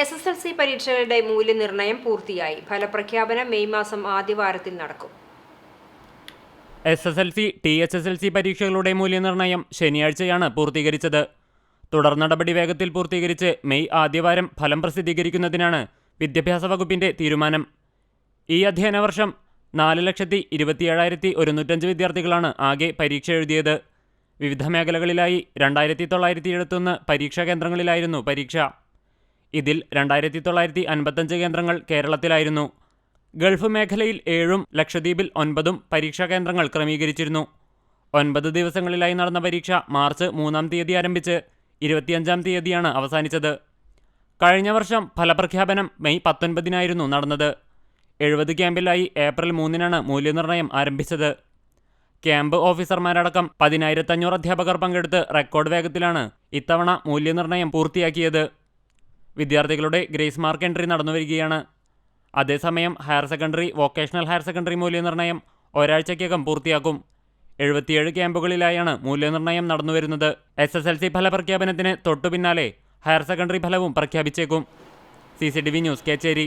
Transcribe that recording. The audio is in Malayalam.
എസ് എസ് എൽ സി പരീക്ഷകളുടെ മൂല്യനിർണയം പൂർത്തിയായി. ഫലപ്രഖ്യാപനം മെയ് മാസം ആദ്യവാരത്തിൽ നടക്കും. S S L C T H S L C പരീക്ഷകളുടെ മൂല്യനിർണയം ശനിയാഴ്ചയാണ് പൂർത്തീകരിച്ചത്. തുടർ നടപടി വേഗത്തിൽ പൂർത്തീകരിച്ച് മെയ് ആദ്യവാരം ഫലം പ്രസിദ്ധീകരിക്കുന്നതിനാണ് വിദ്യാഭ്യാസ വകുപ്പിന്റെ തീരുമാനം. ഈ അധ്യയന വർഷം നാല് ലക്ഷത്തി ഇരുപത്തിയേഴായിരത്തി ഒരുന്നൂറ്റഞ്ച് വിദ്യാർത്ഥികളാണ് ആകെ പരീക്ഷ എഴുതിയത്. വിവിധ മേഖലകളിലായി രണ്ടായിരത്തി തൊള്ളായിരത്തി എഴുപത്തൊന്ന് പരീക്ഷാ കേന്ദ്രങ്ങളിലായിരുന്നു പരീക്ഷ. ഇതിൽ രണ്ടായിരത്തി തൊള്ളായിരത്തി അൻപത്തഞ്ച് കേന്ദ്രങ്ങൾ കേരളത്തിലായിരുന്നു. ഗൾഫ് മേഖലയിൽ ഏഴും ലക്ഷദ്വീപിൽ ഒൻപതും പരീക്ഷാ കേന്ദ്രങ്ങൾ ക്രമീകരിച്ചിരുന്നു. ഒൻപത് ദിവസങ്ങളിലായി നടന്ന പരീക്ഷ മാർച്ച് മൂന്നാം തീയതി ആരംഭിച്ച് ഇരുപത്തിയഞ്ചാം തീയതിയാണ് അവസാനിച്ചത്. കഴിഞ്ഞ വർഷം ഫലപ്രഖ്യാപനം മെയ് പത്തൊൻപതിനായിരുന്നു നടന്നത്. എഴുപത് ക്യാമ്പിലായി ഏപ്രിൽ മൂന്നിനാണ് മൂല്യനിർണയം ആരംഭിച്ചത്. ക്യാമ്പ് ഓഫീസർമാരടക്കം പതിനായിരത്തഞ്ഞൂറ് അധ്യാപകർ പങ്കെടുത്ത് റെക്കോർഡ് വേഗത്തിലാണ് ഇത്തവണ മൂല്യനിർണയം പൂർത്തിയാക്കിയത്. വിദ്യാർത്ഥികളുടെ ഗ്രേസ് മാർക്ക് എൻട്രി നടന്നുവരികയാണ്. അതേസമയം higher secondary vocational higher secondary മൂല്യനിർണയം ഒരാഴ്ചയ്ക്കകം പൂർത്തിയാക്കും. എഴുപത്തിയേഴ് ക്യാമ്പുകളിലായാണ് മൂല്യനിർണയം നടന്നുവരുന്നത്. എസ് എസ് എൽ സി ഫല പ്രഖ്യാപനത്തിന് തൊട്ടുപിന്നാലെ ഹയർ സെക്കൻഡറി ഫലവും പ്രഖ്യാപിച്ചേക്കും. C C T V news Kechery.